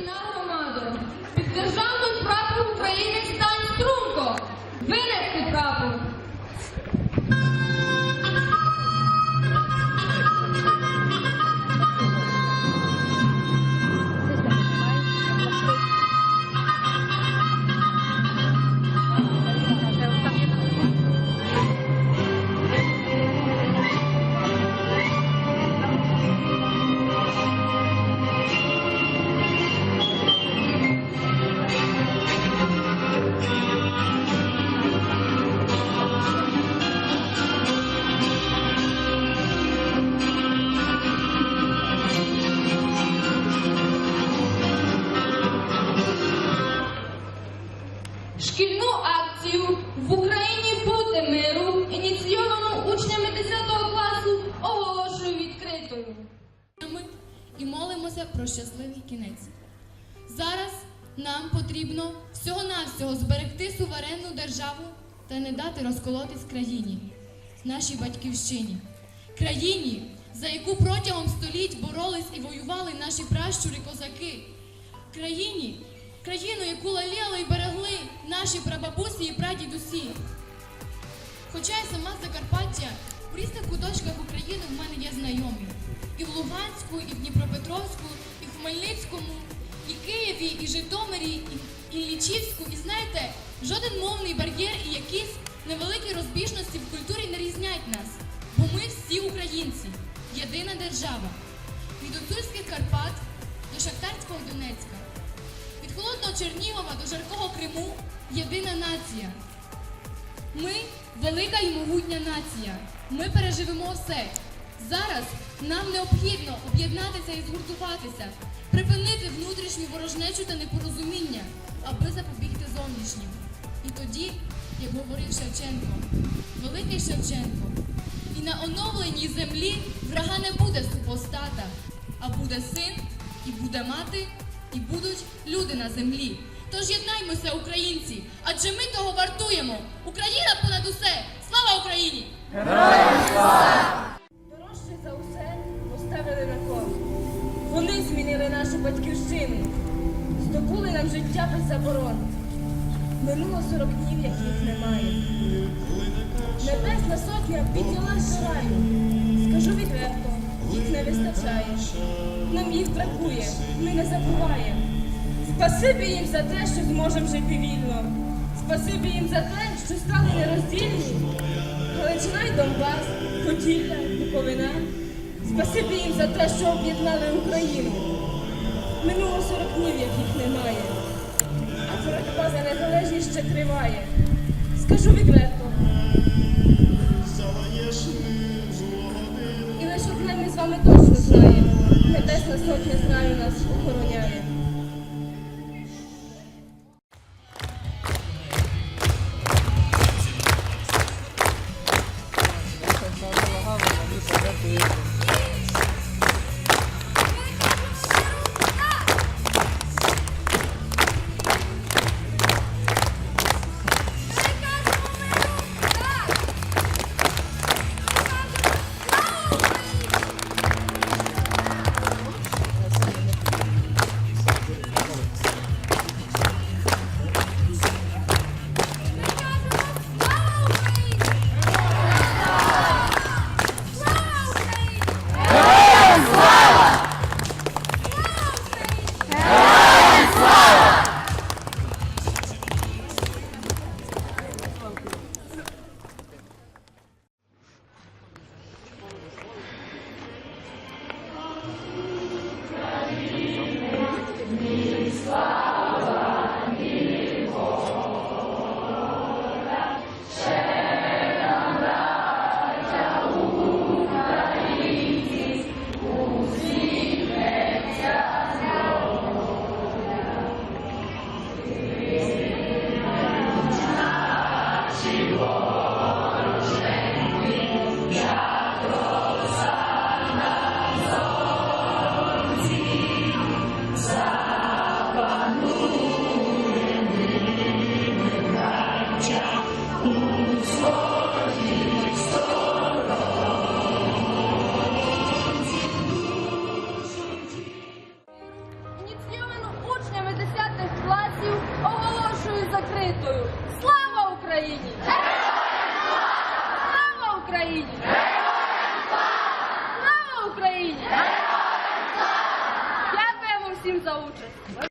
на громаду. Під державну прапором України стань струнко. Молимося про щасливий кінець. Зараз нам потрібно всього-навсього зберегти суверенну державу та не дати розколотись країні, нашій батьківщині, країні, за яку протягом століть боролись і воювали наші пращури козаки, країні, країну, яку лаліли і берегли наші прабабусі і прадідусі. Хоча я сама Закарпаття, в різних куточках України Луганську, і в Дніпропетровську, і в Хмельницькому, і Києві, і Житомирі, і, і Лічівську. І знаєте, жоден мовний бар'єр і якісь невеликі розбіжності в культурі не різняють нас. Бо ми всі українці, єдина держава. Від Гуцульських Карпат до Шахтарського Донецька. Від холодного Чернігова до жаркого Криму єдина нація. Ми велика і могутня нація. Ми переживемо все. Зараз нам необхідно об'єднатися і згуртуватися, припинити внутрішню ворожнечу та непорозуміння, аби запобігти зовнішнім. І тоді, як говорив Шевченко, великий Шевченко, і на оновленій землі врага не буде супостата, а буде син, і буде мати, і будуть люди на землі. Тож єднаймося, українці, адже ми того вартуємо. Україна понад усе! Слава Україні! Дорожче нашу батьківщину, здобули нам життя без заборон. Минуло 40 днів, як їх немає. Небесна сотня піднялась до раю. Скажу відверто, їх не вистачає. Нам їх бракує, ми не забуваємо. Спасибі їм за те, що зможемо жити вільно. Спасибі їм за те, що стали нероздільні. Галичина й Донбас, Поділля, Буковина. Спасибі їм за те, що об'єднали Україну. Минуло 40 днів, як їх немає. А боротьба за незалежність ще триває. Скажу відверто. І лише одне ми з вами точно знаємо. Небесна сотня з раю нас охороняє. Lord. Слава